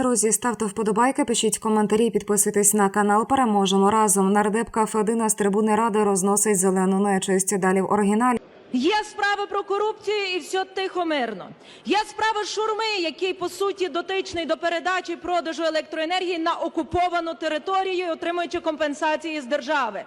Друзі, ставте вподобайки, пишіть коментарі, підписуйтесь на канал. Переможемо разом. Нардепка Федина з трибуни ради розносить зелену нечисть. Далі в оригіналі. Є справи про корупцію і все тихо мирно. Є справи шурми, який по суті дотичний до передачі продажу електроенергії на окуповану територію, отримуючи компенсації з держави.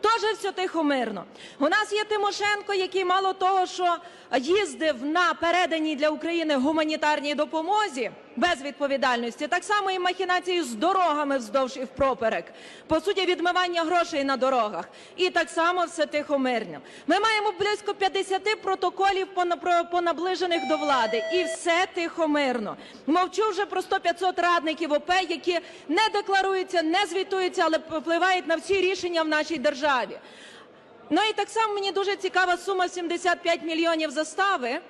Теж все тихо мирно. У нас є Тимошенко, який мало того, що їздив на переданій для України гуманітарній допомозі без відповідальності, так само і махінації з дорогами вздовж і впроперек. По суті, відмивання грошей на дорогах. І так само все тихо мирно. Ми маємо близько 50 протоколів по, на- про- по наближених до влади. І все тихо мирно. Мовчу вже про 100-500 радників ОП, які не декларуються, не звітуються, але впливають на всі рішення в нашій державі. Ну і так само мені дуже цікава сума 75 мільйонів застави.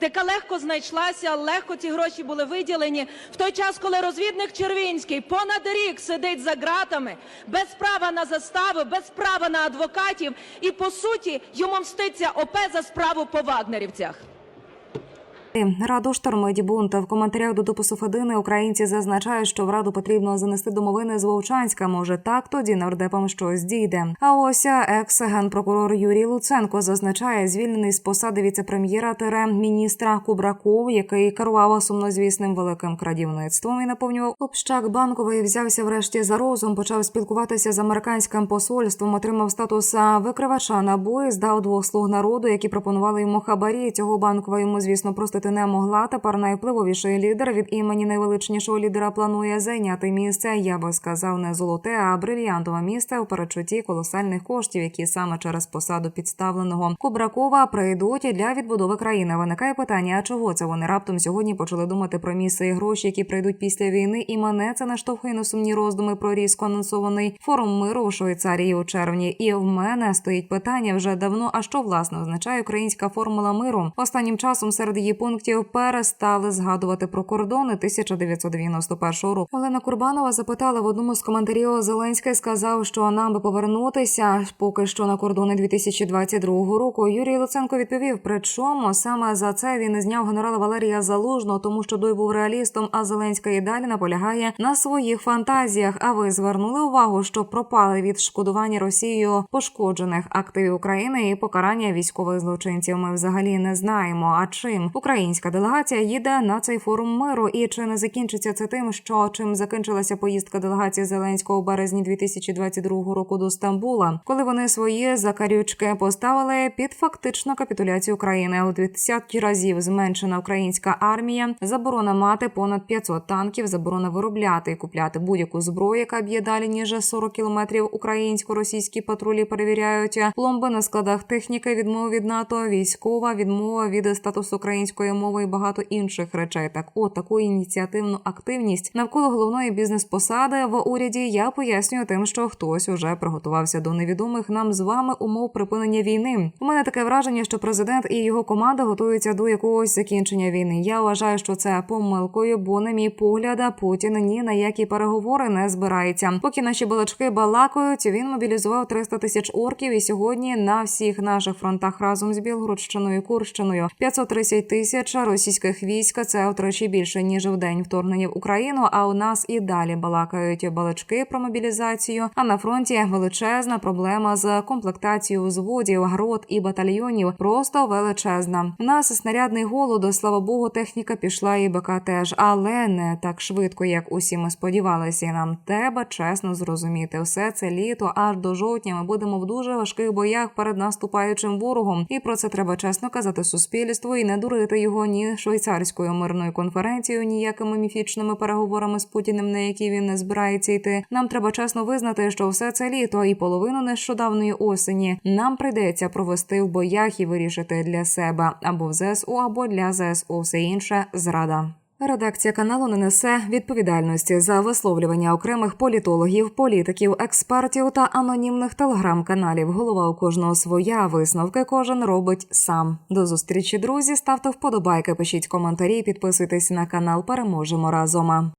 Яка легко знайшлася, легко ці гроші були виділені в той час, коли розвідник Червінський понад рік сидить за ґратами, без права на застави, без права на адвокатів, і по суті йому мститься ОП за справу по вагнерівцях. Раду штормить бунт. В коментарях до допису Федини українці зазначають, що в раду потрібно занести домовини з Вовчанська. Може, так тоді нардепам щось дійде. А ось екс-генпрокурор Юрій Луценко зазначає, звільнений з посади віцепрем'єра тире міністра Кубраков, який керував сумнозвісним великим крадівництвом і наповнював общак банковий. Взявся врешті за розум, почав спілкуватися з американським посольством, отримав статус викривача НАБУ і здав двох слуг народу, які пропонували йому хабарі. Цього банкова йому, звісно, простити не могла. Тепер найвпливовіший лідер від імені найвеличнішого лідера планує зайняти місце. Я би сказав, не золоте, а брильянтове місце у перечутті колосальних коштів, які саме через посаду підставленого Кубракова прийдуть для відбудови країни. Виникає питання: а чого це вони раптом сьогодні почали думати про місце і гроші, які прийдуть після війни? І мене це наштовхує на сумні роздуми про різко анонсований форум миру у Швейцарії у червні. І в мене стоїть питання вже давно. А що власне означає українська формула миру? Останнім часом серед її пунктів перестали згадувати про кордони 1991 року. Олена Курбанова запитала в одному з коментарів. Зеленський сказав, що нам би повернутися поки що на кордони 2022 року. Юрій Луценко відповів, причому саме за це він зняв генерала Валерія Залужного, тому що той був реалістом. А Зеленська і далі наполягає на своїх фантазіях. А ви звернули увагу, що пропали відшкодування Росією пошкоджених активів України і покарання військових злочинців. Ми взагалі не знаємо. А чим українська делегація їде на цей форум миру, і чи не закінчиться це тим, що чим закінчилася поїздка делегації Зеленського у березні 2022 року до Стамбула, коли вони свої закарючки поставили під фактичну капітуляцію України у 20 разів зменшена українська армія, заборона мати понад 500 танків, заборона виробляти і купляти будь-яку зброю, яка б'є далі ніж 40 кілометрів. Українсько-російські патрулі перевіряють пломби на складах техніки, відмова від НАТО, військова відмова від статусу української мови і багато інших речей. Так, от таку ініціативну активність навколо головної бізнес-посади в уряді я пояснюю тим, що хтось уже приготувався до невідомих нам з вами умов припинення війни. У мене таке враження, що президент і його команда готуються до якогось закінчення війни. Я вважаю, що це помилкою, бо на мій погляд, Путін ні на які переговори не збирається. Поки наші балачки балакають, він мобілізував 300 тисяч орків. І сьогодні на всіх наших фронтах разом з Білгородщиною і Курщиною 530 тисяч російських військ. Це втричі більше ніж в день вторгнення в Україну. А у нас і далі балакають балачки про мобілізацію. А на фронті величезна проблема з комплектацією взводів, грот і батальйонів. Просто величезна. У нас снарядний голод. Слава Богу, техніка пішла і БК теж, але не так швидко, як усі ми сподівалися. Нам треба чесно зрозуміти, все це літо аж до жовтня. Ми будемо в дуже важких боях перед наступаючим ворогом. І про це треба чесно казати суспільству і не дурити його ні швейцарською мирною конференцією, ніякими міфічними переговорами з Путіним, на які він не збирається йти. Нам треба чесно визнати, що все це літо і половину нещодавної осені нам прийдеться провести в боях і вирішити для себе або в ЗСУ, або для ЗСУ. Все інше зрада. Редакція каналу не несе відповідальності за висловлювання окремих політологів, політиків, експертів та анонімних телеграм-каналів. Голова у кожного своя висновки кожен робить сам. До зустрічі, друзі. Ставте вподобайки, пишіть коментарі, підписуйтесь на канал. Переможемо разом.